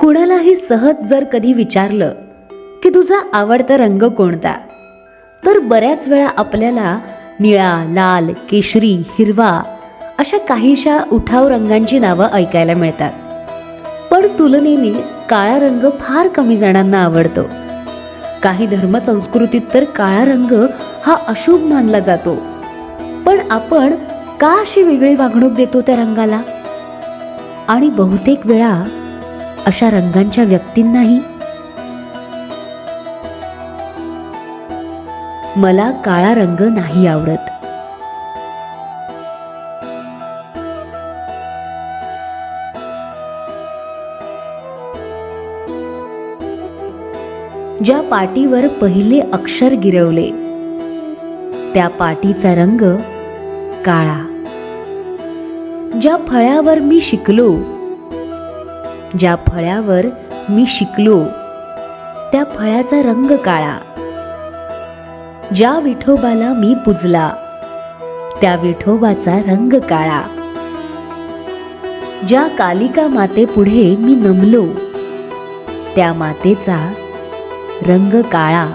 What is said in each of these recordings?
कुणालाही सहज जर कधी विचारलं की तुझा आवडता रंग कोणता तर बऱ्याच वेळा आपल्याला निळा लाल केशरी हिरवा अशा काहीशा उठाव रंगांची नावं ऐकायला मिळतात. पण तुलनेने काळा रंग फार कमी जणांना आवडतो. काही धर्मसंस्कृतीत तर काळा रंग हा अशुभ मानला जातो. पण आपण का अशी वेगळी वागणूक देतो त्या रंगाला? आणि बहुतेक वेळा अशा रंगांच्या व्यक्तींनाही. मला काळा रंग नाही आवडत. ज्या पाटीवर पहिले अक्षर गिरवले त्या पाटीचा रंग काळा. ज्या फळ्यावर मी शिकलो ज्या फळ्यावर मी शिकलो त्या फळ्याचा रंग काळा. ज्या विठोबाला मी पुजला त्या विठोबाचा रंग काळा. ज्या कालिका माते पुढे मी नमलो त्या मातेचा रंग काळा.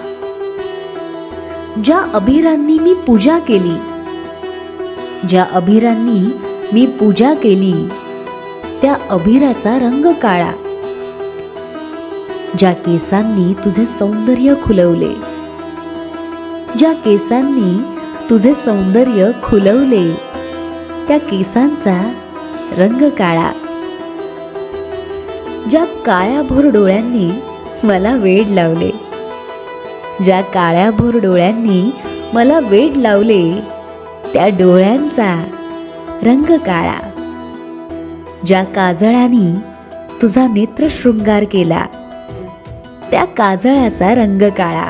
ज्या अभिरांनी मी पूजा केली ज्या अभिरांनी मी पूजा केली त्या अभिराचा रंग काळा. ज्या केसांनी तुझे सौंदर्य खुलवले. ज्या केसांनी तुझे सौंदर्य खुलवले. त्या केसांचा रंग काळा. ज्या काळ्या भोर डोळ्यांनी मला वेड लावले. ज्या काळ्या भोर डोळ्यांनी मला वेड लावले. त्या डोळ्यांचा रंग काळा. ज्या काजळाने तुझा नेत्र शृंगार केला त्या काजळाचा रंग काळा.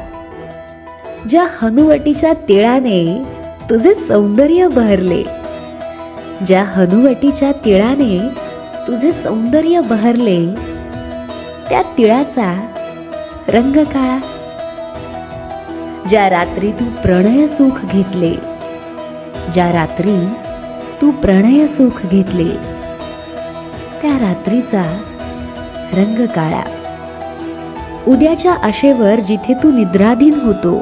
ज्या हनुवटीच्या तिळाने तुझे सौंदर्य बहरले ज्या हनुवटीच्या तिळाने तुझे सौंदर्य बहरले त्या तिळाचा रंग काळा. ज्या रात्री तू प्रणय सुख घेतले ज्या रात्री तू प्रणय सुख घेतले त्या रात्रीचा रंग काळा. उद्याच्या आशेवर जिथे तू निद्राधीन होतो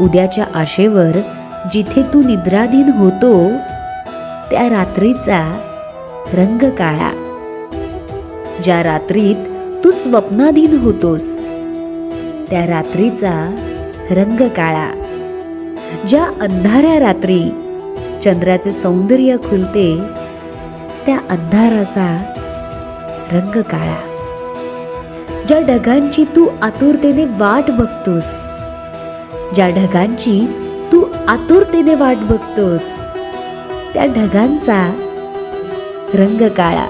उद्याच्या आशेवर जिथे तू निद्राधीन होतो त्या रात्रीचा रंग काळा. ज्या रात्रीत तू स्वप्नाधीन होतोस त्या रात्रीचा रंग काळा. ज्या अंधाऱ्या रात्री चंद्राचे सौंदर्य खुलते त्या अंधाराचा रंग काळा. ज्या ढगांची तू आतुरतेने वाट बघतोस ज्या ढगांची तू आतुरतेने वाट बघतोस त्या ढगांचा रंग काळा.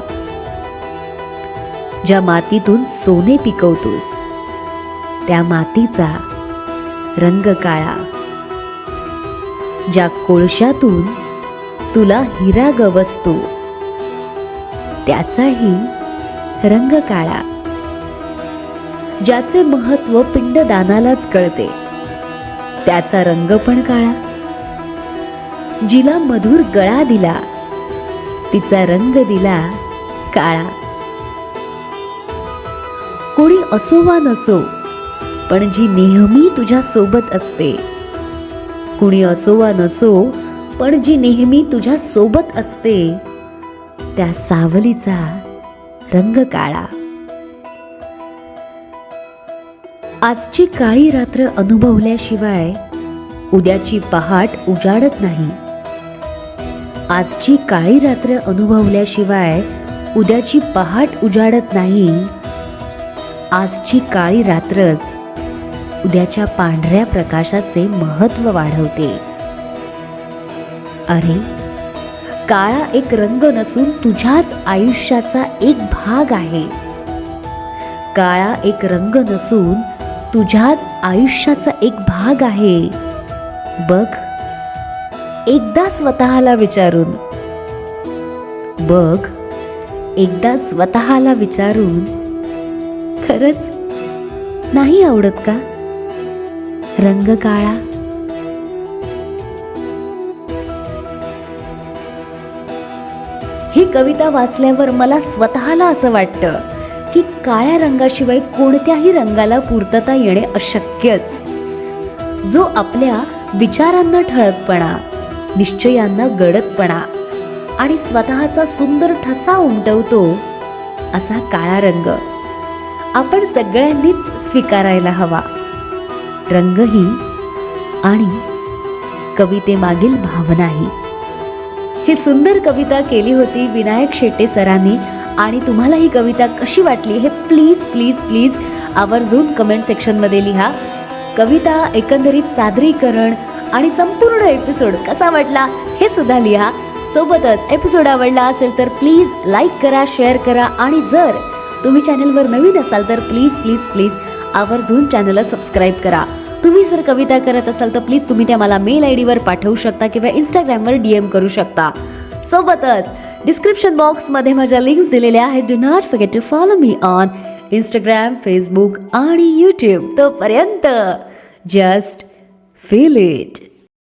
ज्या मातीतून सोने पिकवतोस त्या मातीचा रंग काळा. ज्या कोळशातून तुला हिरा गवसतो त्याचाही रंग काळा ज्याचे महत्त्व पिंडदानालाच कळते. त्याचा रंग पण काळा. जिला मधुर गळा दिला तिचा रंग दिला काळा. कोणी असो वा नसो पण जी नेहमी तुझ्या सोबत असते. कुणी असो वा नसो पण जी नेहमी तुझ्या सोबत असते त्या सावलीचा रंग काळा. आजची काळी रात्र अनुभवल्याशिवाय उद्याची पहाट उजाडत नाही. आजची काळी रात्र अनुभवल्याशिवाय उद्याची पहाट उजाडत नाही. आजची काळी रात्रच उद्याच्या पांढऱ्या प्रकाशाचे महत्त्व वाढवते. अरे काळा एक रंग नसून तुझ्याच आयुष्याचा एक भाग आहे. काळा एक रंग नसून तुझ्याच आयुष्याचा एक भाग आहे. बघ एकदा स्वतःला विचारून. बघ एकदा स्वतःला विचारून. खरंच नाही आवडत का? रंग काळा ही कविता वाचल्यावर मला स्वतःला असं वाटतं की काळ्या रंगाशिवाय कोणत्याही रंगाला पूर्तता येणे अशक्यच. जो आपल्या विचारांना ठळकपणा निश्चयांना गडदपणा आणि स्वतःचा सुंदर ठसा उमटवतो असा काळा रंग आपण सगळ्यांनीच स्वीकारायला हवा. रंगही आणि कवितेमागील भावनाही. ही सुंदर कविता केली होती विनायक शेट्टे सरांनी. आणि तुम्हाला ही कविता कशी वाटली हे प्लीज प्लीज प्लीज आवर्जून कमेंट सेक्शनमध्ये लिहा. कविता एकंदरीत सादरीकरण आणि संपूर्ण एपिसोड कसा वाटला हे सुद्धा लिहा. सोबतच एपिसोड आवडला असेल तर प्लीज लाईक करा शेअर करा आणि जर तुम्ही चॅनलवर नवीन असाल तर प्लीज प्लीज प्लीज आवर्जून चॅनलला सबस्क्राईब करा. तुम्ही जर कविता करत असाल तर प्लीज तुम्ही त्या मला मेल आय डीवर पाठवू शकता किंवा इंस्टाग्रामवर डी एम करू शकता. सोबतच डिस्क्रिप्शन बॉक्समध्ये माझ्या लिंक्स दिलेल्या आहेत. Do not forget to follow me on Instagram Facebook आणि यूट्यूब तोपर्यंत जस्ट फील इट